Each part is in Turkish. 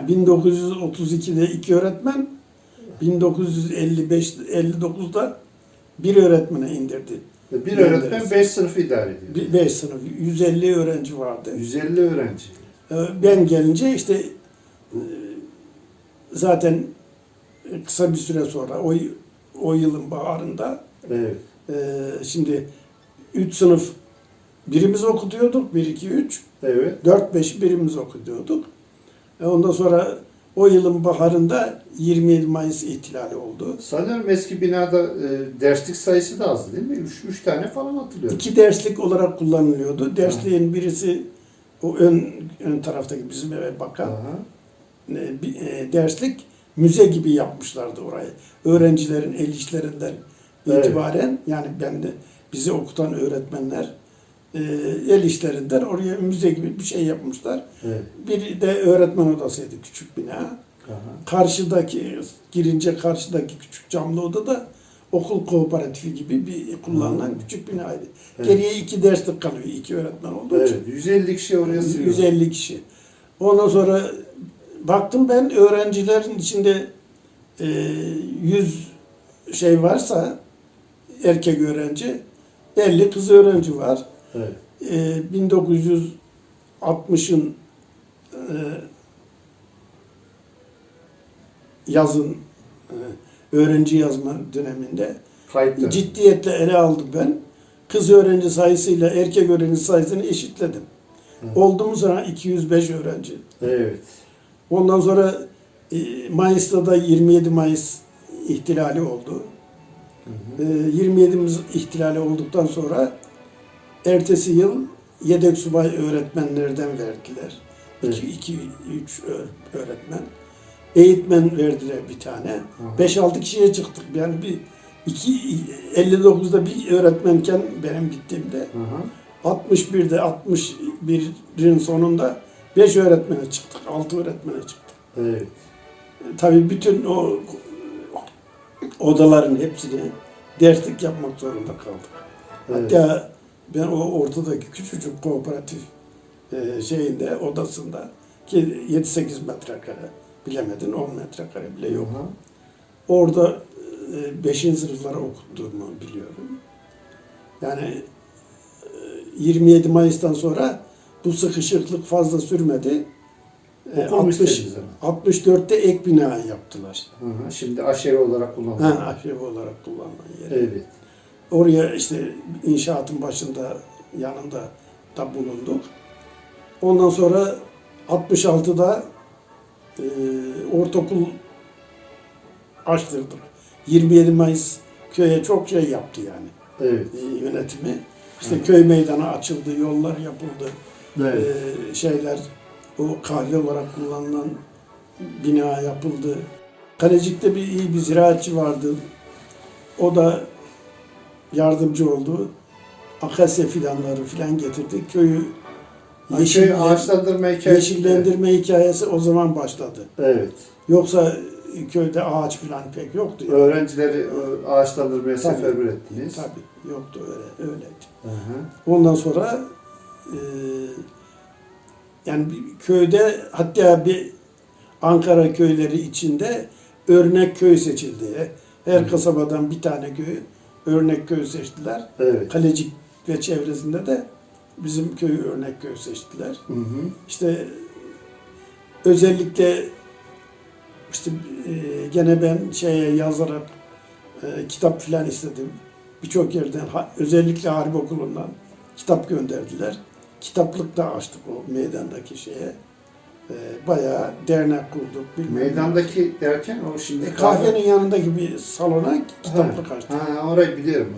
Yani 1932'de iki öğretmen, 1955 59'da bir öğretmene indirdi. Bir öğretmen 5 sınıfı idare ediyor. Bir- Beş sınıf, 150 öğrenci vardı. 150 öğrenci. Ee, Ben gelince işte e, zaten kısa bir süre sonra o, o yılın baharında Evet. e, şimdi 3 sınıf birimiz okutuyorduk. 1, 2, 3. Evet. 4, 5 birimiz okutuyorduk. E, Ondan sonra o yılın baharında 27 Mayıs ihtilali oldu. Sanıyorum eski binada e, derslik sayısı da azdı değil mi? 3 3 tane falan hatırlıyorum. İki derslik olarak kullanılıyordu. Dersliğin birisi o ön, ön taraftaki bizim eve bakan e, e, derslik müze gibi yapmışlardı orayı. Öğrencilerin el işlerinden Evet. itibaren yani ben de bizi okutan öğretmenler e, el işlerinden oraya müze gibi bir şey yapmışlar. Evet. Bir de öğretmen odasıydı küçük bina. Aha. Karşıdaki girince karşıdaki küçük camlı oda da okul kooperatifi gibi bir kullanılan Hmm. küçük binaydı. Evet. Geriye iki derslik kalıyor iki öğretmen olduğu için. Evet. 150 kişi oraya sığıyor. 150 kişi. Ondan sonra baktım ben öğrencilerin içinde e, 100 şey varsa erkek öğrenci 50 kız öğrenci var. Evet. E, 1960'ın e, yazın e, öğrenci yazma döneminde Kayıtlı. ciddiyetle ele aldım ben. Kız öğrenci sayısıyla erkek öğrenci sayısını eşitledim. Hı. Oldu mu sana 205 öğrenci. Evet. Ondan sonra e, Mayıs'ta da 27 Mayıs ihtilali oldu. Hı E, hı. 27 Mayıs ihtilali olduktan sonra ertesi yıl yedek subay öğretmenlerden verdiler. Evet. 2 2 3 öğretmen. Eğitmen verdiler bir tane. Aha. 5-6 kişiye çıktık. Yani bir iki 59'da bir öğretmenken benim gittiğimde Aha. 61'de 61'in sonunda 5 öğretmene çıktık. 6 öğretmene çıktık. Evet. Tabii bütün o odaların hepsini derslik yapmak zorunda kaldık. Evet. Hatta ben o ortadaki küçücük kooperatif e, şeyinde odasında ki 7-8 metrekare bilemedin 10 metrekare bile yok. Orada 5. sınıflara okuttuğumu biliyorum. Yani e, 27 Mayıs'tan sonra bu sıkışıklık fazla sürmedi. E, Okul 60, müstehceniz ama. 64'te ek bina yaptılar. Hı hı. Şimdi aşevi olarak kullanılıyor. Ha, olarak kullanılan yer. Evet. Oraya işte inşaatın başında yanında da bulunduk. Ondan sonra 66'da e, ortaokul açtırdık. 27 Mayıs köye çok şey yaptı yani Evet. e, yönetimi. İşte Hı. köy meydanı açıldı, yollar yapıldı. Evet. E, şeyler o kahve olarak kullanılan bina yapıldı. Kalecik'te bir iyi bir ziraatçı vardı. O da yardımcı oldu. Akasya fidanları filan getirdi. Köyü Köy yeşille- ağaçlandırma hikayesi. yeşillendirme hikayesi o zaman başladı. Evet. Yoksa köyde ağaç filan pek yoktu. yani. Öğrencileri e, ağaçlandırmaya Tabii. seferber ettiniz. Tabii yoktu öyle öyleydi. Hı hı. Ondan sonra e, yani bir köyde hatta bir Ankara köyleri içinde örnek köy seçildi. Her Hı. kasabadan bir tane köy örnek köy seçtiler. Evet. Kalecik ve çevresinde de bizim köyü örnek köy seçtiler. Hı hı. İşte özellikle işte e, gene ben şeye yazarak e, kitap filan istedim. Birçok yerden ha- özellikle Harbi Okulu'ndan kitap gönderdiler. Kitaplık da açtık o meydandaki şeye. E, bayağı dernek kurduk. bilmem. Meydandaki derken o şimdi E, kahvenin yanındaki bir salona kitaplık açtık. ha, orayı biliyorum.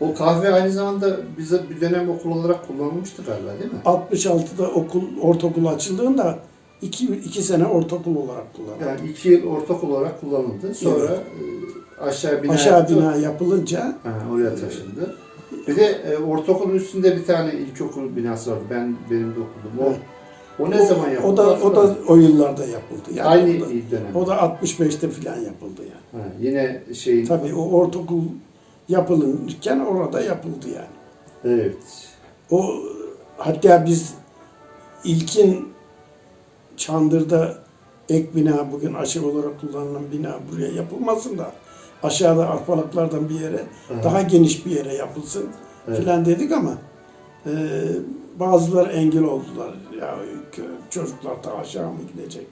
O kahve aynı zamanda bize bir dönem okul olarak kullanılmıştır galiba değil mi? 66'da okul, ortaokul açıldığında iki, iki sene ortaokul olarak kullanıldı. Yani iki yıl ortaokul olarak kullanıldı. Sonra e, aşağı bina Aşağı yaptı. bina yapılınca Ha, oraya taşındı. Bir de e, ortaokulun üstünde bir tane ilkokul binası vardı. Ben benim de okudum. O, o ne zaman yapıldı? O da o da o yıllarda yapıldı. Yani aynı o da, dönem. o da 65'te falan yapıldı yani. Ha, yine şey Tabii o ortaokul yapılırken orada yapıldı yani. evet. O hatta biz ilkin Çandır'da ek bina bugün aşağı olarak kullanılan bina buraya yapılmasın da aşağıda arpalıklardan bir yere Evet. daha geniş bir yere yapılsın Evet. filan dedik ama e, bazıları engel oldular. Ya çocuklar da aşağı mı gidecek?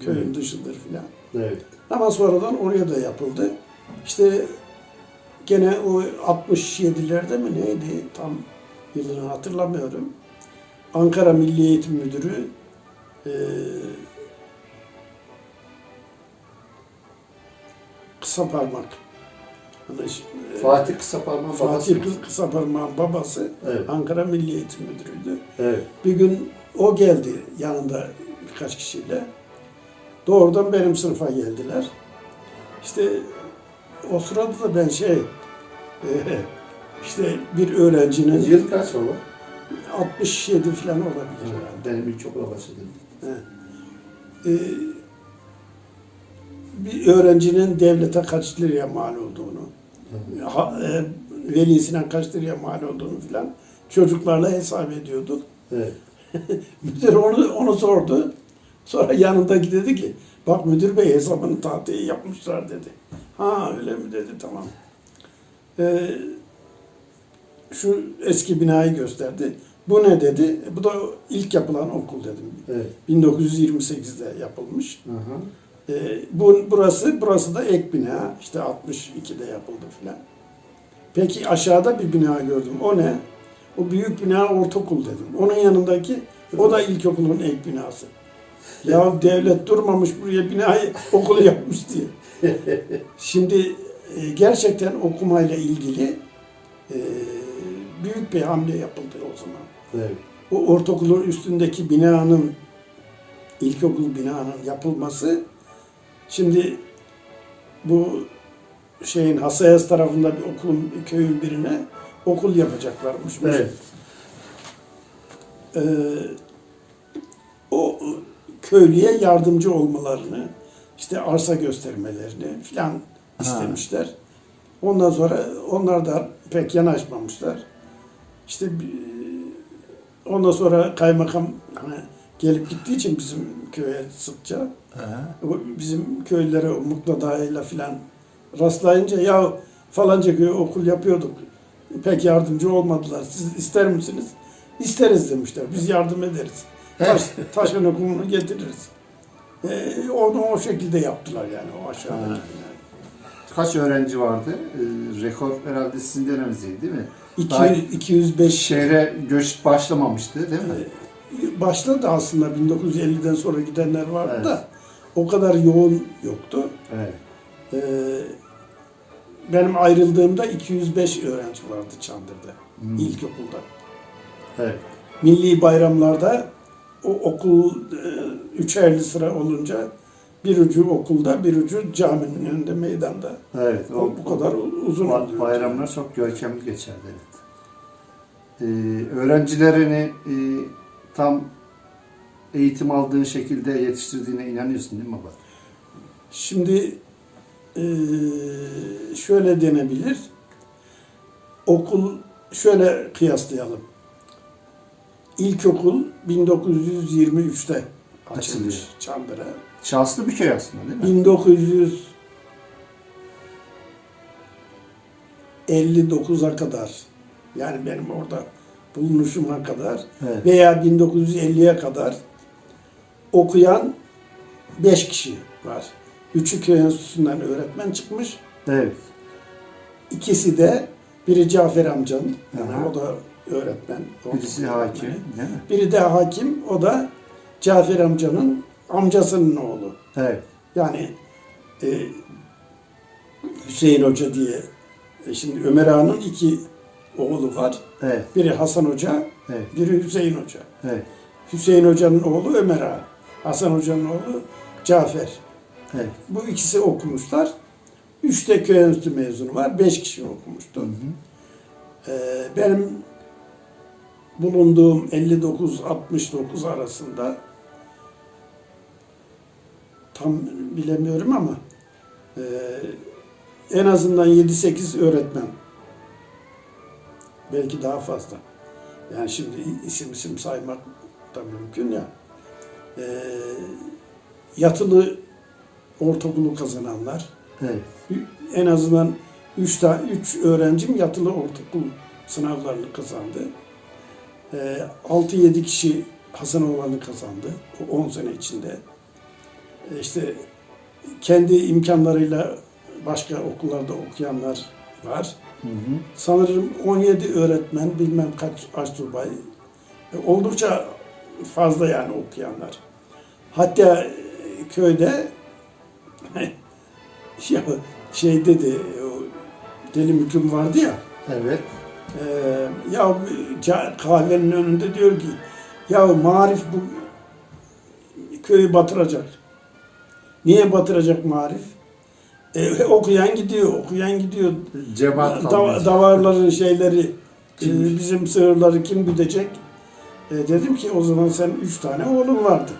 Köyün dışıdır filan. Evet. Ama sonradan oraya da yapıldı. İşte gene o 67'lerde mi neydi tam yılını hatırlamıyorum. Ankara Milli Eğitim Müdürü eee kısa parmak. Eee, Fatih Kısaparmak babası. Fatih Kı- kısa parmağın babası Evet. Ankara Milli Eğitim Müdürü'ydü. Evet. Bir gün o geldi yanında birkaç kişiyle. Doğrudan benim sınıfa geldiler. İşte o sırada da ben şey e, işte bir öğrencinin Yıl kaç baba? 67 falan olabilir herhalde. Benim ilkokula başladım. E, bir öğrencinin devlete kaç liraya mal olduğunu, ha, e, velisine kaç liraya mal olduğunu filan çocuklarla hesap ediyorduk. Evet. Müdür onu, onu sordu. Sonra yanındaki dedi ki, bak müdür bey hesabını tahtaya yapmışlar dedi. Ha öyle mi dedi, tamam. Ee, şu eski binayı gösterdi. Bu ne dedi? Bu da ilk yapılan okul dedim. Evet. 1928'de yapılmış. Hı hı. Ee, bu, burası, burası da ek bina. İşte 62'de yapıldı filan. Peki aşağıda bir bina gördüm. O ne? O büyük bina ortaokul dedim. Onun yanındaki o da ilkokulun ek binası. Ya devlet durmamış buraya binayı okul yapmış diye. Şimdi e, gerçekten okumayla ilgili e, büyük bir hamle yapıldı o zaman Evet. o ortaokulun üstündeki binanın ilkokul binanın yapılması şimdi bu şeyin Hasayas tarafında bir okulun bir köyün birine okul yapacaklarmış. Evet. Ee, o köylüye yardımcı olmalarını işte arsa göstermelerini filan istemişler. Ondan sonra onlar da pek yanaşmamışlar. İşte ondan sonra kaymakam hani gelip gittiği için bizim köye sıkça o bizim köylülere o muktadayla filan rastlayınca ya falanca köye okul yapıyorduk. Pek yardımcı olmadılar. Siz ister misiniz? İsteriz demişler. Biz yardım ederiz. Taş, taşın okulunu getiririz. Ee, onu o şekilde yaptılar yani o aşağıdaki Ha. binayı. Kaç öğrenci vardı? Ee, rekor herhalde sizin döneminizde değil mi? Daha 200, 205 şehre göç başlamamıştı değil mi? Ee, başladı aslında 1950'den sonra gidenler vardı da o kadar yoğun yoktu. Evet. Ee, benim ayrıldığımda 205 öğrenci vardı Çandır'da, Hmm. ilkokulda. Evet. Milli bayramlarda o okul e, üçerli sıra olunca bir ucu okulda, bir ucu caminin önünde, meydanda. Evet. O, bu kadar uzun oluyor. Bayramlar çok görkemli geçerdi evet. Ee, öğrencilerini e, tam eğitim aldığı şekilde yetiştirdiğine inanıyorsun değil mi baba? Şimdi e, şöyle denebilir. Okul şöyle kıyaslayalım. İlkokul 1923'te açılmış. Çandır'a. Şanslı bir köy aslında değil mi? 1959'a kadar yani benim orada bulunuşuma kadar Evet. veya 1950'ye kadar okuyan 5 kişi var. Üçü köy enstitüsünden öğretmen çıkmış. Evet. İkisi de biri Cafer amcanın, yani Aha. o da öğretmen. Birisi hakim öğretmeni. değil mi? Biri de hakim, o da Cafer amcanın amcasının oğlu. Evet. Yani e, Hüseyin Hoca diye, e, şimdi Ömer Ağa'nın iki oğlu var. Evet. Biri Hasan Hoca, Evet. biri Hüseyin Hoca. Evet. Hüseyin Hoca'nın oğlu Ömer Ağa. Hasan Hoca'nın oğlu Cafer. Evet. Bu ikisi okumuşlar. Üç de köy enstitü mezunu var. Beş kişi okumuştu. Hı hı. Ee, benim bulunduğum 59-69 arasında tam bilemiyorum ama e, en azından 7-8 öğretmen belki daha fazla. Yani şimdi isim isim saymak da mümkün ya. Ee, yatılı ortaokulu kazananlar, Evet. en azından 3 tane 3 öğrencim yatılı ortaokul sınavlarını kazandı. Ee, 6-7 kişi Hasanoğlan'ı kazandı o 10 sene içinde. Ee, işte kendi imkanlarıyla başka okullarda okuyanlar var. Hı hı. Sanırım 17 öğretmen, bilmem kaç asubay. E, Oldukça fazla yani okuyanlar. Hatta e, köyde ya şey dedi, o deli müküm vardı ya, Evet. e, ya kahvenin önünde diyor ki, ya marif bu köyü batıracak. Niye batıracak marif? E, okuyan gidiyor, okuyan gidiyor. Cemaat Da- davarların şeyleri, Kim? e, bizim sığırları kim güdecek? E, dedim ki o zaman sen üç tane oğlun vardı.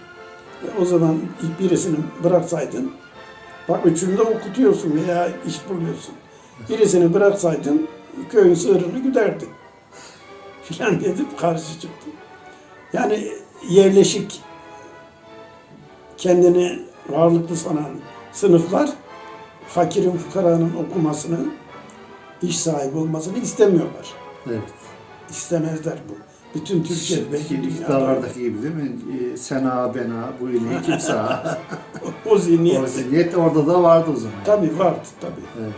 E, o zaman birisini bıraksaydın, bak üçünü de okutuyorsun veya iş buluyorsun. Birisini bıraksaydın köyün sığırını güderdin. Filan dedim karşı çıktım. Yani yerleşik kendini varlıklı sanan sınıflar fakirin fukaranın okumasını, iş sahibi olmasını istemiyorlar. Evet. İstemezler bu. Bütün Türkiye belki dünyada gibi değil mi? Ee, Sena, bena, bu ineği kimse o zihniyet o zihniyet orada da vardı o zaman. tabii vardı tabii. Evet.